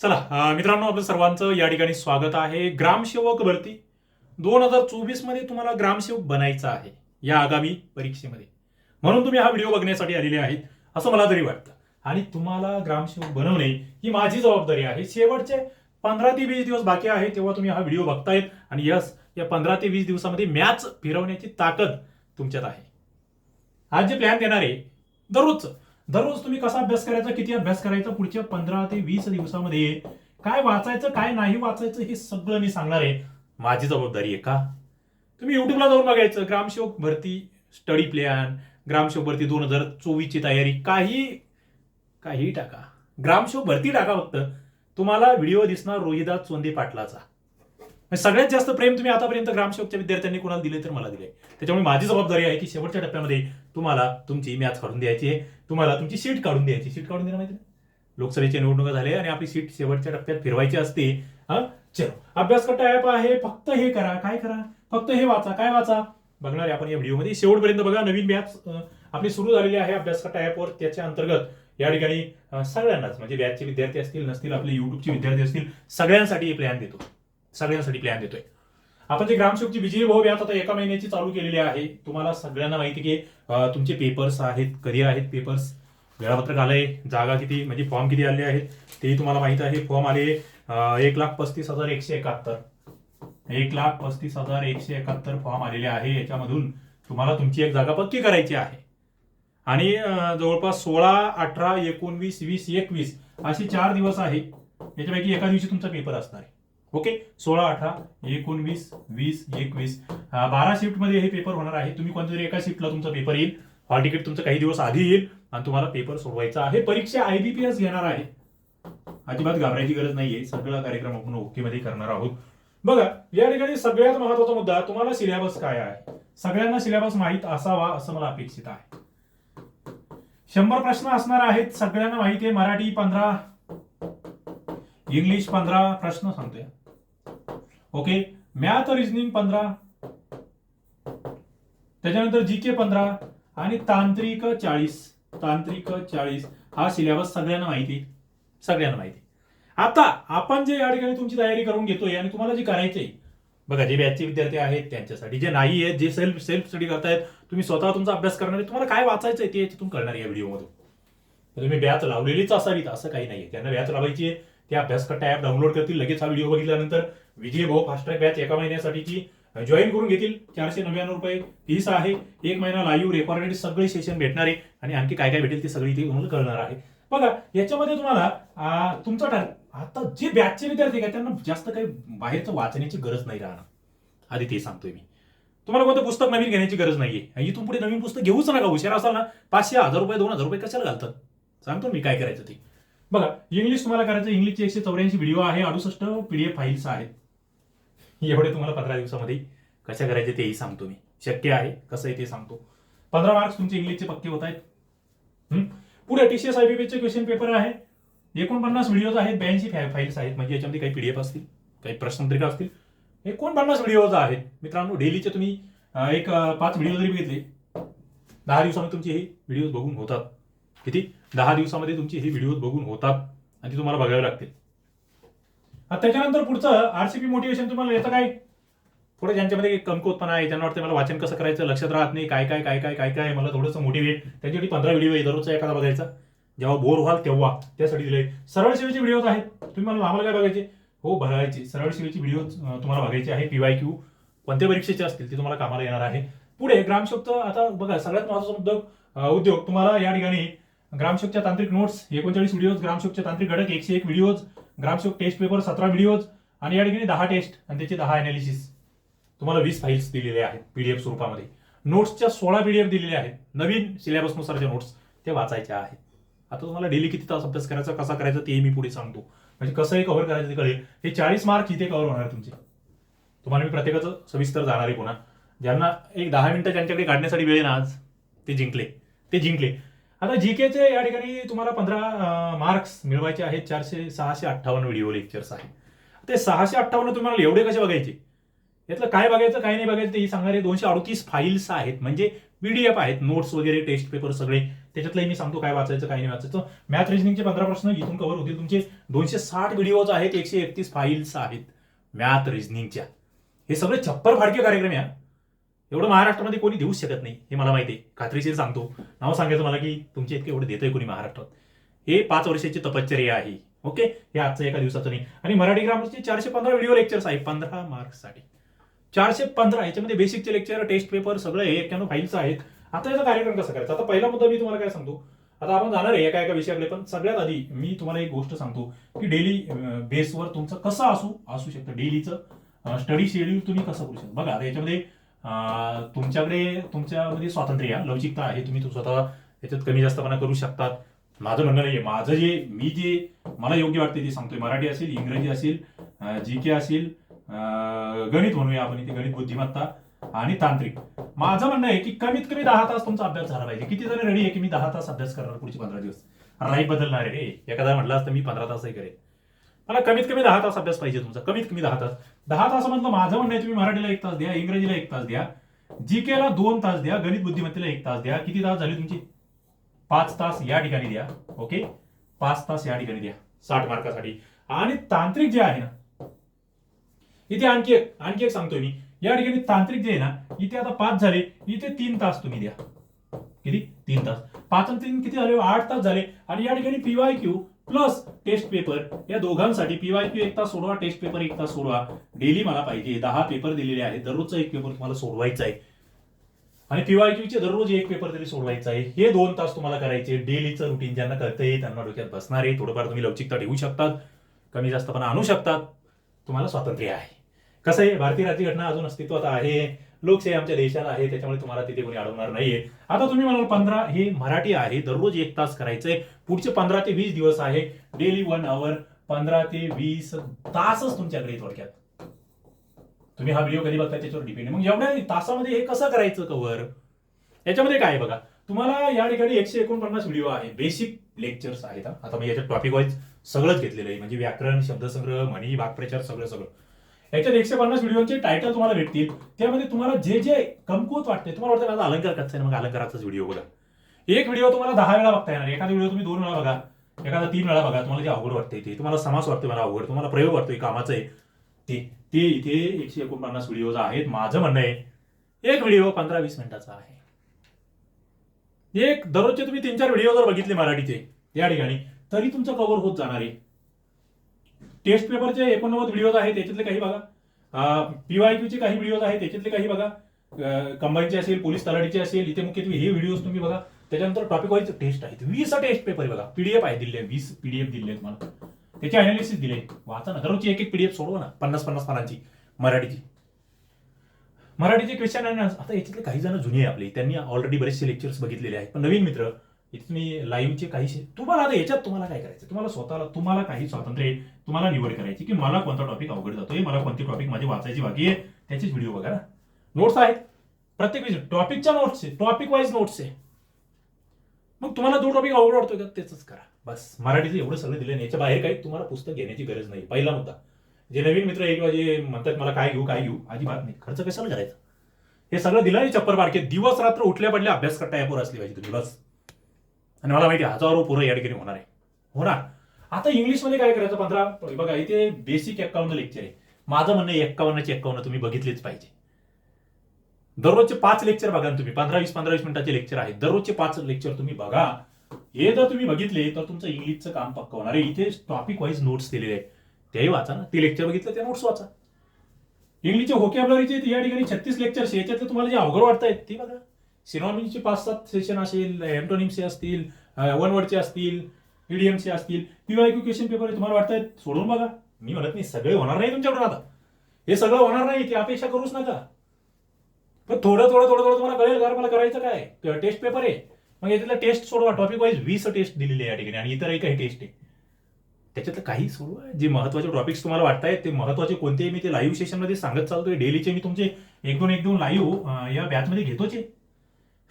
चला मित्रांनो आपलं सर्वांचं या ठिकाणी स्वागत आहे. ग्रामसेवक भरती. दोन हजार चोवीसमध्ये तुम्हाला ग्रामसेवक बनायचं आहे या आगामी परीक्षेमध्ये. म्हणून तुम्ही हा व्हिडिओ बघण्यासाठी आलेले आहेत असं मला तरी वाटतं. आणि तुम्हाला ग्रामसेवक बनवणे ही माझी जबाबदारी आहे. शेवटचे पंधरा ते वीस दिवस बाकी आहे तेव्हा तुम्ही हा व्हिडिओ बघतायत आणि यस या पंधरा ते वीस दिवसामध्ये मॅच फिरवण्याची ताकद तुमच्यात आहे. आज जे प्लॅन देणार आहे दररोजचं दररोज तुम्ही कसा अभ्यास करायचा किती अभ्यास करायचा पुढच्या पंधरा ते वीस दिवसामध्ये? काय वाचायचं काय नाही वाचायचं हे सगळं मी सांगणार आहे. माझी जबाबदारी आहे का? तुम्ही युट्यूबला जाऊन बघायचं. ग्रामसेवक भरती स्टडी प्लॅन ग्रामसेवक भरती दोन हजार चोवीसची तयारी. काही काही टाका. ग्रामसेवक भरती टाका फक्त. तुम्हाला व्हिडिओ दिसणार रोहिदास चोंदे पाटलाचा. म्हणजे सगळ्यात जास्त प्रेम तुम्ही आतापर्यंत ग्रामसेवकच्या विद्यार्थ्यांनी कोणाला दिले तर मला दिले. त्याच्यामुळे माझी जबाबदारी आहे की शेवटच्या टप्प्यामध्ये तुम्हाला तुमची मॅच काढून द्यायची आहे. तुम्हाला तुमची सीट काढून द्यायची. सीट काढून देणं माहिती लोकसभेच्या निवडणुका झाल्या आणि आपली सीट शेवटच्या टप्प्यात फिरवायची असते. हा? चलो. अभ्यास करता ऍप आहे. फक्त हे करा. काय करा? फक्त हे वाचा. काय वाचा? बघणार आहे आपण या व्हिडिओमध्ये. शेवटपर्यंत बघा. नवीन बॅच आपली सुरू झालेली आहे अभ्यास करता ऍपवर त्याच्या अंतर्गत या ठिकाणी सगळ्यांनाच म्हणजे बॅचचे विद्यार्थी असतील नसतील आपले युट्यूबचे विद्यार्थी असतील सगळ्यांसाठी प्लॅन देतो. सगळ्यांसाठी प्लॅन देतोय. आपण जे ग्रामसेवकची विजयी भाऊ व्यात आता एका महिन्याची चालू केलेली आहे. तुम्हाला सगळ्यांना माहिती की तुमचे पेपर्स आहेत कधी आहेत पेपर्स वेळापत्रक आलंय जागा किती म्हणजे फॉर्म किती आले आहेत तेही तुम्हाला माहीत आहे. फॉर्म आले एक लाख पस्तीस हजार एकशे एकाहत्तर. एक लाख पस्तीस हजार एकशे एकाहत्तर फॉर्म आलेले आहे. याच्यामधून तुम्हाला तुमची एक जागा पक्की करायची आहे. आणि जवळपास सोळा अठरा एकोणवीस वीस एकवीस असे चार दिवस आहे. याच्यापैकी एका दिवशी तुमचा पेपर असणार आहे. ओके? सोळा अठरा एकोणवीस वीस एकवीस. बारा शिफ्टमध्ये हे पेपर होणार आहे. तुम्ही कोणत्या तरी एका शिफ्टला तुमचा पेपर येईल. हॉल तिकीट तुमचं काही दिवस आधी येईल आणि तुम्हाला पेपर सोडवायचा आहे. परीक्षा आयबीपीएस घेणार आहे. अजिबात घाबरायची गरज नाहीये. सगळा कार्यक्रम आपण ओके मध्ये करणार आहोत. बघा या ठिकाणी सगळ्यात महत्त्वाचा मुद्दा तुम्हाला सिलेबस काय आहे? सगळ्यांना सिलेबस माहीत असावा असं मला अपेक्षित आहे. शंभर प्रश्न असणार आहेत. सगळ्यांना माहिती आहे. मराठी पंधरा इंग्लिश पंधरा प्रश्न सांगतोय. ओके? मॅथ रिजनिंग पंधरा. त्याच्यानंतर जी के पंधरा आणि तांत्रिक चाळीस. तांत्रिक चाळीस. हा सिलेबस सगळ्यांना माहिती. आहे. सगळ्यांना माहिती. आहे. आता आपण जे या ठिकाणी तुमची तयारी करून घेतोय आणि तुम्हाला जे करायचे बघा जे बॅचचे विद्यार्थी आहेत त्यांच्यासाठी जे नाही आहेत जे सेल्फ सेल्फ स्टडी करतायत तुम्ही स्वतः तुमचा अभ्यास करणार आहे तुम्हाला काय वाचायचं आहे ते याच्यातून कळणार आहे या व्हिडिओमधून तुम्ही बॅच लावलेलीच असावीत असं काही नाहीये. त्यांना बॅच लावायची आहे ते अभ्यास करता ॲप डाउनलोड करतील लगेच हा व्हिडिओ बघितल्यानंतर विजय भाऊ फास्ट बॅच एका महिन्यासाठीची जॉईन करून घेतील. चारशे नव्याण्णव रुपये फीस आहे. एक महिना लाईव्ह रेकॉर्डेड सगळे सेशन भेटणार आहे. आणि आणखी काय काय भेटेल ते सगळी इथे कळणार आहे. बघा याच्यामध्ये तुम्हाला तुमचा टार आता जे बॅचचे विद्यार्थी आहेत त्यांना जास्त काही बाहेरचं वाचण्याची गरज नाही राहणार. आधी ते सांगतोय मी. तुम्हाला कोणतं पुस्तक नवीन घेण्याची गरज नाहीये. इथून पुढे नवीन पुस्तक घेऊच नका. हुशार असाल ना. पाचशे हजार रुपये दोन हजार रुपये कशाला घालतात? सांगतो मी काय करायचं ते. बघा इंग्लिश तुम्हाला करायचं इंग्लिशचे एकशे चौऱ्याऐंशी व्हिडिओ आहे. अडुसष्ट पीडीएफ फाईल्स आहेत. एवढे तुम्हाला पंधरा दिवसामध्ये कशा करायचे तेही सांगतो मी. शक्य आहे कसं आहे ते सांगतो. पंधरा मार्क्स तुमचे इंग्लिशचे पक्के होत आहेत. हं? पुढे टीसीएस आयबीपीचे क्वेश्चन पेपर आहे. एकोणपन्नास व्हिडिओज आहेत ब्याऐंशी फाईल्स आहेत. म्हणजे याच्यामध्ये काही पीडीएफ असतील काही प्रश्नपत्रिका असतील. एकोणपन्नास व्हिडिओज आहेत. मित्रांनो डेलीचे तुम्ही एक पाच व्हिडिओ जरी बघितले दहा दिवसामध्ये तुमचे हे व्हिडिओज बघून होतात. किती? दहा दिवसामध्ये तुमचे हे व्हिडिओज बघून होतात. आणि ते तुम्हाला बघावे लागतील. त्याच्यानंतर पुढचं आरसीपी मोटिवेशन तुम्हाला येतं काय? थोडं ज्यांच्यामध्ये कमकुवतपणा आहे त्यांना वाटतं मला वाचन कसं करायचं लक्षात राहत नाही काय काय काय काय काय काय मला थोडंसं मोटिवेट त्याच्यासाठी पंधरा व्हिडिओ आहे दररोजचा एखादा बघायचा. जेव्हा बोर व्हाल तेव्हा त्यासाठी दिले सरळ सेवेचे व्हिडिओज आहेत. तुम्ही मला आम्हाला काय बघायचे? हो बघायचे. सरळ सेवेचे व्हिडिओ तुम्हाला बघायचे आहे पीवाय क्यू कोणत्या परीक्षेचे असतील ते तुम्हाला कामाला येणार आहे. पुढे ग्रामशोकचं आता बघा सगळ्यात महत्त्वाचा उद्योग उद्योग तुम्हाला या ठिकाणी ग्रामशोकच्या तांत्रिक नोट्स एकोणचाळीस व्हिडिओज ग्रामशोकच्या तांत्रिक घटक एकशे एक व्हिडिओज ग्रामसेवक टेस्ट पेपर सतरा व्हिडिओज आणि या ठिकाणी दहा टेस्ट आणि त्याचे दहा अनालिसिस तुम्हाला वीस फाईल्स दिलेले आहेत पीडीएफ स्वरूपामध्ये. नोट्सच्या सोळा पीडीएफ दिलेले आहेत. नवीन सिलेबसनुसारच्या नोट्स ते वाचायच्या आहेत. आता तुम्हाला डेली किती तास अभ्यास करायचा कसा करायचा ते मी पुढे सांगतो. म्हणजे कसंही कव्हर करायचं ते कळेल. हे चाळीस मार्क इथे कव्हर होणार आहे तुमचे. तुम्हाला मी प्रत्येकाचं सविस्तर जाणार आहे पुन्हा. ज्यांना एक दहा मिनिटं ज्यांच्याकडे काढण्यासाठी वेळ आहे ना आज ते जिंकले. ते जिंकले. आता जी केचे या ठिकाणी तुम्हाला पंधरा मार्क्स मिळवायचे आहेत. चारशे सहाशे अठ्ठावन्न व्हिडिओ लेक्चर्स आहेत. ते सहाशे अठ्ठावन्न तुम्हाला एवढे कसे बघायचे? यातलं काय बघायचं काय नाही बघायचं ते सांगणारे दोनशे अडतीस फाईल्स आहेत. म्हणजे पीडीएफ आहेत. नोट्स वगैरे टेस्ट पेपर सगळे. त्याच्यातलंही मी सांगतो काय वाचायचं काय नाही वाचायचं. मॅथ रिजनिंगचे पंधरा प्रश्न इथून कव्हर होतील तुमचे. दोनशे साठ व्हिडिओज आहेत. एकशे एकतीस फाईल्स आहेत. मॅथ रिजनिंगच्या हे सगळे छप्पर फाडके कार्यक्रम आहे एवढं महाराष्ट्रामध्ये कोणी देऊच शकत नाही हे मला माहिती आहे. खात्रीशीर सांगतो. नाव सांगायचं मला की तुमचे इतके एवढे देतोय कोणी महाराष्ट्रात. हे पाच वर्षाची तपश्चर्या आहे ओके? हे आजचं एका दिवसाचं नाही. आणि मराठी ग्रामरचे चारशे पंधरा व्हिडिओ लेक्चर्स आहे पंधरा मार्क्ससाठी. चारशे पंधरा याच्यामध्ये बेसिकचे लेक्चर टेस्ट पेपर सगळं हे एक्क्याण्णव फाईल्स आहेत. आता याचा कार्यक्रम कसा करायचा? आता पहिला मुद्दा मी तुम्हाला काय सांगतो? आता आपण जाणार आहे एका एका विषयाकडे पण सगळ्यात आधी मी तुम्हाला एक गोष्ट सांगतो की डेली बेसवर तुमचं कसं असू असू शकतं. डेलीचं स्टडी शेड्यूल तुम्ही कसं करू शकता? बघा आता याच्यामध्ये तुमच्याकडे तुमच्यामध्ये स्वातंत्र्य आहे, लवचिकता आहे तुम्ही स्वतः याच्यात कमी जास्तपणा करू शकतात. माझं म्हणणं नाहीये. माझं जे मी जे मला योग्य वाटते ते सांगतोय. मराठी असेल इंग्रजी असेल जी के असेल गणित म्हणूया आपण इथे गणित बुद्धिमत्ता आणि तांत्रिक. माझं म्हणणं आहे की कमीत कमी दहा तास तुमचा अभ्यास झाला पाहिजे. किती जण रेडी आहे की मी दहा तास अभ्यास करणार पुढचे पंधरा दिवस? लाईफ बदलणार आहे. रे एखादा म्हटलं असतं मी पंधरा तासही करेन. मला कमीत कमी दहा तास अभ्यास पाहिजे तुमचा. कमीत कमी दहा तास. दहा तासामधलं माझं म्हणणं आहे तुम्ही मराठीला एक तास द्या इंग्रजीला एक तास द्या. जी केला दोन तास द्या गणित बुद्धिमत्तेला एक तास द्या. किती तास झाले तुमचे? पाच तास या ठिकाणी द्या. ओके? पाच तास या ठिकाणी द्या. साठ मार्कासाठी. आणि तांत्रिक जे आहे ना इथे आणखी एक आणखी एक सांगतोय मी. या ठिकाणी तांत्रिक जे आहे ना इथे आता पाच झाले इथे तीन तास तुम्ही द्या. किती? तीन तास. पाच आणि तीन किती झाले? आठ तास झाले. आणि या ठिकाणी PY Q plus test paper या दोघांसाठी पीवाय क्यू एक तास सोडवा टेस्ट पेपर एक तास सोडवा. डेली मला पाहिजे. दहा पेपर दिलेले आहेत. दररोजचा एक पेपर तुम्हाला सोडवायचा आहे. आणि पीवाय चे दररोज एक पेपर तरी सोडवायचा आहे. हे दोन तास तुम्हाला करायचे. डेलीचं रुटीन ज्यांना करतंय त्यांना डोक्यात बसणार आहे. थोडंफार तुम्ही लवचिकता ठेवू शकतात. कमी जास्तपणा आणू शकतात. तुम्हाला स्वातंत्र्य आहे. कसं आहे? भारतीय राज्यघटना अजून अस्तित्वात आहे. लोकशाही आमच्या देशाला आहे त्याच्यामुळे तुम्हाला तिथे कोणी अडवणार नाहीये. आता तुम्ही म्हणाल पंधरा हे मराठी आहे दररोज एक तास करायचंय. पुढचे पंधरा ते वीस दिवस आहे. डेली वन आवर पंधरा ते वीस तासच तुमच्याकडे थोडक्यात. तुम्ही हा व्हिडिओ कधी बघता त्याच्यावर डिपेंड मग एवढ्या तासामध्ये हे कसं करायचं कव्हर याच्यामध्ये काय आहे बघा? तुम्हाला या ठिकाणी एकशे एकोणपन्नास व्हिडिओ आहे. बेसिक लेक्चर्स आहेत आता मी याच्यात टॉपिक वाईज सगळंच घेतलेलं आहे. म्हणजे व्याकरण शब्दसंग्रह म्हणी भागप्रचार सगळं सगळं. याच्यात एकशे पन्नास व्हिडिओचे टायटल तुम्हाला भेटतील. त्यामध्ये तुम्हाला जे जे कमकुवत वाटते तुम्हाला वाटतं माझा अलंकार कच्चा आहे मग अलंकाराचाच व्हिडिओ बघा. एक व्हिडिओ तुम्हाला दहा वेळा बघता येणार. एखादा व्हिडिओ तुम्ही दोन वेळा बघा. एखादा तीन वेळा बघा. तुम्हाला जे अवघड वाटते ते. तुम्हाला समास वाटते मला अवघड. तुम्हाला प्रयोग वाटतोय कामाचं आहे. ते ते इथे एकशे एकोणपन्नास व्हिडिओज आहेत माझं म्हणणं आहे. एक व्हिडिओ पंधरा वीस मिनिटाचा आहे. एक दररोजचे तुम्ही तीन चार व्हिडिओ जर बघितले मराठीचे या ठिकाणी तरी तुमचं कव्हर होत जाणार आहे. टेस्ट पेपरचे एकोणनव्वद व्हिडिओज आहेत त्याच्यातले काही बघा. पीवायक्यूचे काही व्हिडिओज आहेत त्याच्यातले काही बघा. कंबाईनचे असेल पोलीस तलाठीचे असेल इथे मुख्यत्वे हे व्हिडिओज तुम्ही बघा. त्याच्यानंतर टॉपिक वाईज टेस्ट आहेत. वीस टेस्ट पेपर बघा. पीडीएफ आहे दिले वीस पीडीएफ दिले तुम्हाला त्याचे अनालिसिस दिले वाचा ना दररोजची एक एक पीडीएफ सोडवा ना. पन्नास पन्नास पानांची. मराठीची. मराठीचे क्वेश्चन आता याच्यातले काही जण जुने आपले. त्यांनी ऑलरेडी बरेचसे लेक्चर्स बघितलेले आहेत. पण नवीन मित्र इथे तुम्ही लाईव्हचे काही तुम्हाला आता याच्यात तुम्हाला काय करायचं? तुम्हाला स्वतःला तुम्हाला काही स्वातंत्र्य तुम्हाला निवड करायची की मला कोणता टॉपिक अवघड जातोय मला कोणती टॉपिक माझी वाचायची बाकी आहे त्याचेच व्हिडिओ बघा ना. नोट्स आहेत. प्रत्येक टॉपिकच्या नोट्स आहे टॉपिक वाईज नोट्स आहे. मग तुम्हाला जो टॉपिक अवघड वाटतोय का त्याच करा. बस. मराठीचं एवढं सगळं दिलं नाही याच्या बाहेर काही तुम्हाला पुस्तक घेण्याची गरज नाही. पहिला मुद्दा. जे नवीन मित्र एक किंवा जे म्हणतात मला काय घेऊ काय घेऊ? अजिबात नाही. खर्च कशाला करायचा? हे सगळं दिलं आहे चप्पर बारके दिवस रात्र उठल्या पडल्या अभ्यास करता यापूर असली पाहिजे तुम्ही. बस. आणि मला माहिती आहे, हजारो पोरं या ठिकाणी होणार आहे. होणार आता इंग्लिशमध्ये काय करायचं पंधरा? बघा इथे बेसिक एक्कावन्न लेक्चर आहे. माझं म्हणणं आहे एक्कावन्नचे एक्कावन्न तुम्ही बघितलेच पाहिजे. दररोजचे पाच लेक्चर बघा ना तुम्ही. पंधरा वीस पंधरा वीस मिनिटाचे लेक्चर आहेत. दररोजचे पाच लेक्चर तुम्ही बघा. हे जर तुम्ही बघितले तर तुमचं इंग्लिशचं काम पक्का होणार आहे. इथे टॉपिक वाईज नोट्स दिलेले आहेत. तेही वाचा ना. ते लेक्चर बघितलं ते नोट्स वाचा. इंग्लिशचे होकॅबलरीचे या ठिकाणी छत्तीस लेक्चर्स याच्यातले तुम्हाला जे अवघड वाटत आहेत ते बघा. सिनॉनिमचे पाच सात सेशन असेल एम्टोनिमचे असतील वन वर्डचे असतील ईडीएमचे असतील पीवायक्यू क्वेश्चन पेपर तुम्हाला वाटतंय सोडून बघा. मी म्हणत नाही सगळे होणार नाही तुमच्याकडून आता. हे सगळं होणार नाही ते अपेक्षा करूच नका. पण थोडं थोडं थोडं थोडं तुम्हाला कळेल का? मला करायचं काय? टेस्ट पेपर आहे. मग याच्यातला टेस्ट सोडवा. टॉपिक वाईज वीस टेस्ट दिलेली आहे या ठिकाणी आणि इतरही काही टेस्ट आहे. त्याच्यातलं काही सोडवा. जे महत्त्वाचे टॉपिक्स तुम्हाला वाटतायत ते महत्त्वाचे कोणतेही मी ते लाईव्ह सेशनमध्ये सांगत चालतोय. डेलीचे मी तुमचे एक दोन एक दोन लाईव्ह या बॅचमध्ये घेतोच. आहे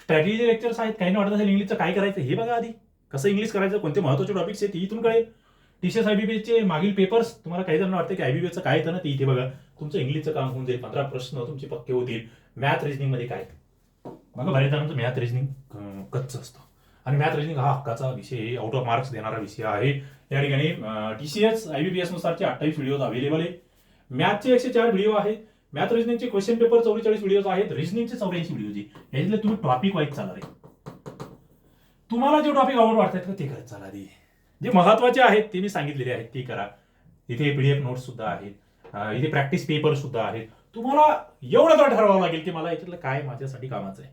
स्ट्रॅटेजी लेक्चर्स आहेत काही नाही वाटत असेल इंग्लिशचं काय करायचं हे बघा आधी. कसं इंग्लिश करायचं कोणते महत्त्वाचे टॉपिक्स आहेत ते इथून कळेल. टीसीएस आयबीबीचे मागील पेपर्स तुम्हाला काही जणांना वाटतं की आयबीबीचं काय येतं ना ते इथे बघा. तुमचं इंग्लिशचं काम होऊन जाईल पंधरा प्रश्न तुमचे पक्के होतील. मॅथ रिजनिंगमध्ये काय? बघा बऱ्याच जणांचं मॅथ रिजनिंग कच्च असतं. आणि मॅथ रिजनिंग हा हक्काचा विषय आउट ऑफ मार्क्स देणारा विषय आहे. या ठिकाणी टीसीएस आयबीपीएस नुसारचे अठ्ठावीस व्हिडिओ अवेलेबल आहे. मॅथचे एकशे चार व्हिडिओ आहे मॅथ रिजनिंगचे क्वेश्चन पेपर चौवेचाळीस व्हिडिओ आहेत. रिजनिंगचे चौऱ्याऐंशी व्हिडिओ जे याच्यातले तुम्ही टॉपिक वाईज चालणार आहे तुम्हाला जे टॉपिक आवड वाटतात का ते करत चाला आधी जे महत्त्वाचे आहेत ते मी सांगितलेले आहेत. ते करा. इथे पीडीएफ नोट्स सुद्धा आहेत. इथे प्रॅक्टिस पेपर सुद्धा आहेत. तुम्हाला एवढं तर ठरवावं लागेल की मला याच्यातलं काय माझ्यासाठी कामाचं आहे.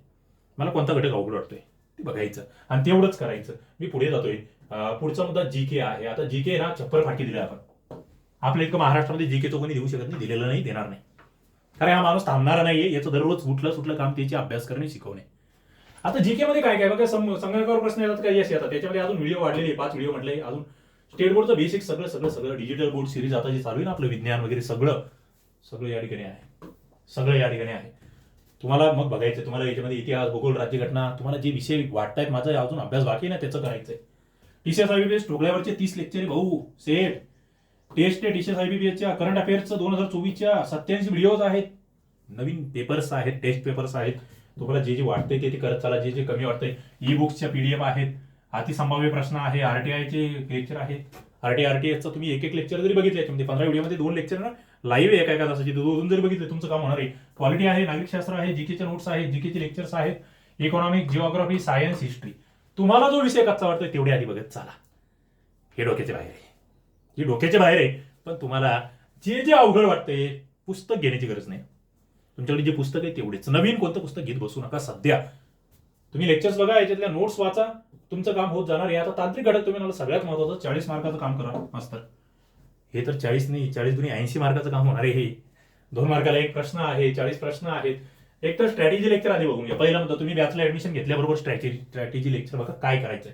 मला कोणता घटक अवघड वाटतोय? ते बघायचं. आणि तेवढंच करायचं. मी पुढे जातोय. पुढचा मुद्दा जी के आहे. आता जी के ना छप्पर फाटी दिली आपण. आपल्या इतकं महाराष्ट्रामध्ये जी केचं कोणी देऊ शकत नाही. दिलेलं नाही देणार नाही. कारण हा माणूस थांबणारा नाहीये. याचं दररोज उठलं सुटलं काम त्याची अभ्यास करणे शिकवणे. आता जीके मध्ये काय काय? बघा संगणकावर प्रश्न येतात काही यश येतात. त्याच्यामध्ये अजून व्हिडिओ वाढलेले पाच व्हिडिओ म्हटले अजून स्टेट बोर्डचं बेसिक सगळं सगळं सगळं डिजिटल बोर्ड सिरीज आता जे चालू आहे ना आपलं विज्ञान वगैरे सगळं सगळं या ठिकाणी आहे. सगळं या ठिकाणी आहे. तुम्हाला मग बघायचं तुम्हाला याच्यामध्ये इतिहास भूगोल राज्यघटना तुम्हाला जे विषय वाटतायत माझा अजून अभ्यास बाकी ना त्याचं करायचंय. टीसीएस आयबीपीएस टोकल्यावरचे तीस लेक्चर भाऊ. सेट टेस्ट डिशेस आयबीपीएसच्या करंट अफेअर्सचं दोन हजार चोवीसच्या सत्याऐंशी व्हिडिओज आहेत. नवीन पेपर्स आहेत टेस्ट पेपर्स आहेत. तुम्हाला जे जे वाटतंय ते ते करत चाला जे जे कमी वाटतंय. ई बुक्सच्या पीडीएफ आहेत. अतिसंभाव्य प्रश्न आहे. आरटीआयचे लेक्चर आहेत. आरटी आरटीएसचा तुम्ही एक एक लेक्चर जरी बघितले याच्यामध्ये पंधरा व्हिडिओमध्ये दोन लेक्चर ना लाईव्ह एका एका तासाची दोन जरी बघितले तुमचं काम होणार आहे. क्वालिटी आहे नागरिकशास्त्र आहे जीकेचे नोट्स आहेत जीकेचे लेक्चर्स आहेत. इकॉनॉमिक जिओग्राफी सायन्स हिस्ट्री तुम्हाला जो विषय कच्चा वाटतोय तेवढ्या आधी बघत चला. हे डोक्याच्या बाहेर आहे डोक्याच्या बाहेर आहे. पण तुम्हाला जे जे अवघड वाटतंय पुस्तक घेण्याची गरज नाही. तुमच्याकडे जे पुस्तक आहे तेवढेच. नवीन कोणतं पुस्तक घेत बसू नका सध्या. तुम्ही लेक्चर्स बघा याच्यातल्या नोट्स वाचा. तुमचं काम होत जाणार आहे. आता तांत्रिक घटक तुम्ही मला सगळ्यात महत्वाचं चाळीस मार्काचं काम करा मास्तर. हे तर चाळीस नाही चाळीस दुनी ऐंशी मार्काचं काम होणार आहे हे. दोन मार्काला एक प्रश्न आहे चाळीस प्रश्न आहेत. एक तर स्ट्रॅटेजी लेक्चर आधी बघून घ्या. पहिला मुद्दा तुम्ही बॅचला ऍडमिशन घेतल्याबरोबर स्ट्रॅटेजी स्ट्रॅटेजी लेक्चर बघा काय करायचंय.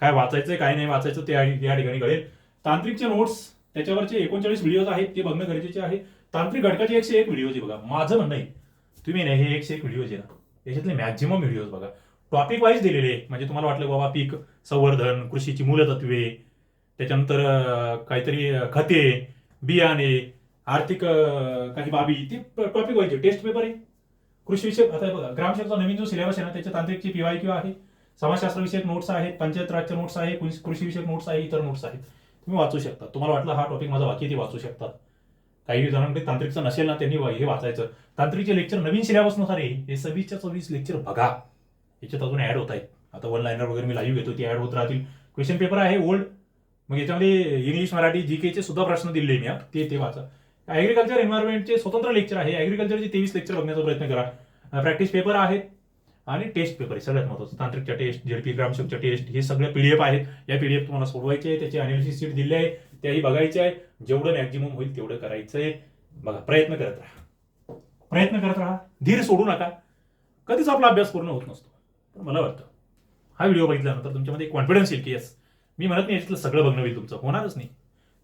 काय वाचायचंय काय नाही वाचायचं ते या ठिकाणी कळेल. तांत्रिकचे नोट्स त्याच्यावरचे एकोणचाळीस व्हिडिओज आहेत ते बघणं गरजेचे आहे. तांत्रिक घटकाचे एकशे एक व्हिडिओज बघा. माझं म्हणणं आहे तुम्ही नाही हे एकशे एक व्हिडिओज आहे ना. याच्यातले मॅक्झिमम व्हिडिओज बघा. टॉपिक वाईज दिलेले आहे. म्हणजे तुम्हाला वाटलं बाबा पीक संवर्धन कृषीची मूलतत्वे त्याच्यानंतर काहीतरी खते बियाणे आर्थिक काही बाबी ते टॉपिक वाईज टेस्ट पेपर आहे. कृषी विषयक आता बघा ग्रामसेवकचा नवीन जो सिलेबस आहे ना त्याच्या तांत्रिकची पीवाय किंवा आहे. समाजशास्त्र विषयक नोट्स आहेत पंचायत राजच्या नोट्स आहे कृषीविषयक कृषी विषयक नोट्स आहे इतर नोट्स आहेत. तुम्ही वाचू शकता. तुम्हाला वाटलं हा टॉपिक माझा बाकी आहे, ते वाचू शकता काही जणांकडे तांत्रिकचं नसेल ना त्यांनी हे वाचायचं. तांत्रिकचे लेक्चर नवीन सिलेबसनुसार येईल हे सव्वीसच्या सव्वीस लेक्चर बघा. याच्यात अजून ॲड होत आहेत. आता वन लाईनर वगैरे मी लाईव्ह घेतो ती ॲड होत राहतील. क्वेश्चन पेपर आहे ओल्ड मग याच्यामध्ये इंग्लिश मराठी जीकेचे सुद्धा प्रश्न दिले मी ते ते वाचा. ॲग्रिकल्चर एन्व्हायरमेंटचे स्वतंत्र लेक्चर आहे. ॲग्रिकल्चरचे तेवीस लेक्चर बघण्याचा प्रयत्न करा. प्रॅक्टिस पेपर आहेत. आणि टेस्ट पेपर आहे सगळ्यात महत्वाचं. तांत्रिकच्या टेस्ट जेडपी ग्रामसेवकच्या टेस्ट हे सगळे पीडीएफ आहेत. या पीडीएफ तुम्हाला सोडवायचे आहे त्याची अनालिसिस सीट दिली आहे त्याही बघायचे आहे. जेवढं मॅक्झिमम होईल तेवढं करायचं आहे बघा प्रयत्न करत राहा. प्रयत्न करत राहा. धीर सोडू नका. कधीच आपला अभ्यास पूर्ण होत नसतो. पण मला वाटतं हा व्हिडिओ बघितल्यानंतर तुमच्यामध्ये कॉन्फिडन्स येईल की येस मी म्हणत नाही याच्यातलं सगळं बघणं होईल तुमचं. होणारच नाही.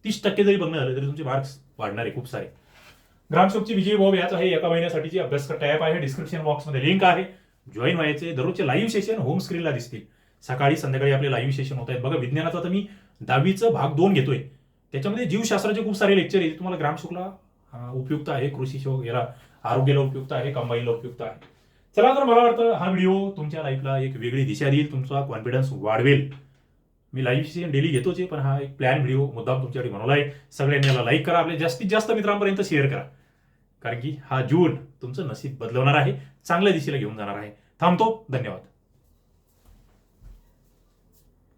तीस टक्के जरी बघणं झालं तरी तुमचे मार्क्स वाढणार आहे खूप सारे. ग्रामसेवकची विजय भाऊ याच आहे एका महिन्यासाठीची अभ्यास टॅप आहे डिस्क्रिप्शन बॉक्समध्ये लिंक आहे. जॉईन व्हायचे दररोजचे लाईव्ह सेशन होम स्क्रीनला दिसतील. सकाळी संध्याकाळी आपले लाईव्ह सेशन होत आहेत. बघा विज्ञानाचा तर मी दहावीचं भाग दोन घेतोय. त्याच्यामध्ये जीवशास्त्राचे खूप सारे लेक्चर आहेत. तुम्हाला ग्रामसेवकला अं, उपयुक्त आहे. कृषी शोक याला आरोग्याला उपयुक्त आहे. कंबाईनला उपयुक्त आहे. चला तर मला वाटतं हा व्हिडिओ तुमच्या लाईफला एक वेगळी दिशा देईल. तुमचा कॉन्फिडन्स वाढवेल. मी लाईव्ह सेशन डेली घेतोच आहे पण हा एक प्लॅन व्हिडिओ मुद्दाम तुमच्यासाठी बनवला आहे सगळ्यांनी याला लाईक करा. आपल्या जास्तीत जास्त मित्रांपर्यंत शेअर करा. कारण की हा जून तुमचं नसीब बदलवणार आहे. चांगल्या दिशेला घेऊन जाणार आहे. थांबतो. धन्यवाद.